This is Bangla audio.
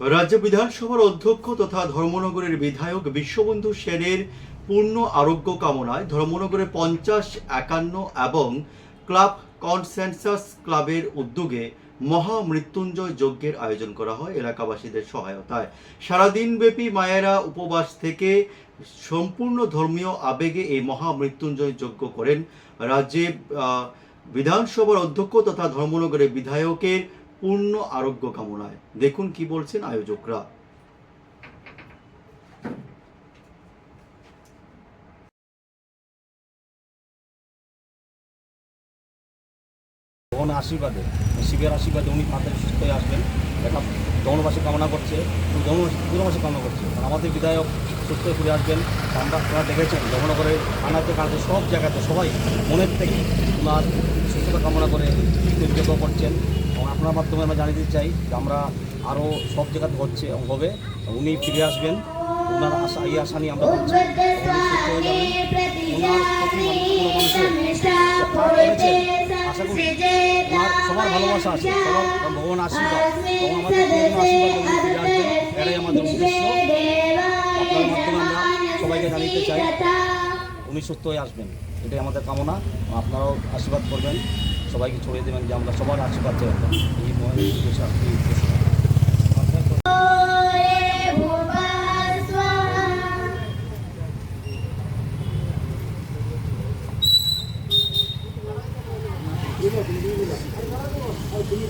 রাজ্য বিধানসভার অধ্যক্ষ তথা ধর্মনগরের বিধায়ক বিশ্ববন্ধু সেনের পূর্ণ আরোগ্য কামনায় ধর্মনগরে পঞ্চাশ, একান্ন এবং ক্লাব কনসেনসাস ক্লাবের উদ্যোগে মহামৃত্যুঞ্জয় যজ্ঞের আয়োজন করা হয় এলাকাবাসীদের সহায়তায়। সারাদিনব্যাপী মায়েরা উপবাস থেকে সম্পূর্ণ ধর্মীয় আবেগে এই মহামৃত্যুঞ্জয় যজ্ঞ করেন। রাজ্যে বিধানসভার অধ্যক্ষ তথা ধর্মনগরের বিধায়কের পূর্ণ আরোগ্য কামনায়। দেখুন কি বলছেন আয়োজকরা। ভগবানের আশীর্বাদে, শিবের আশীর্বাদে উনি তাড়াতাড়ি সুস্থ হয়ে আসবেন। এটা দমনবাসী কামনা করছে দমনবাসী কামনা করছে। আমাদের বিধায়ক সুস্থ হয়ে ফিরে আসবেন। আমরা দেখেছেন দমনগরের আনাতে কানাতে সব জায়গাতে সবাই মনের থেকে ওনার সুস্থতা কামনা করে করছেন। এবং আপনার মাধ্যমে আমরা জানিয়ে দিতে চাই যে আমরা আরও সব জায়গাতে হচ্ছে হবে উনি ফিরে আসবেন। ওনার আশা এই আশা নিয়ে আমরা করছি আশা করি সবার ভালোবাসা আছে সবার ভগবান আশীর্বাদ। এবং আমাদের আশীর্বাদ ফিরে আসবেন এটাই আমাদের উদ্দেশ্য। আপনার মাধ্যমে আমরা সবাইকে জানিতে চাই। উনি সুস্থ হয়ে আসবেন। এটাই আমাদের কামনা। আপনারাও আশীর্বাদ করবেন। সবাইকে ছড়িয়ে দেবেন যে আমরা সবার আশীর্বাদ চাই আমরা। এই মহান উদ্দেশ্য উদ্দেশ্য। তুমি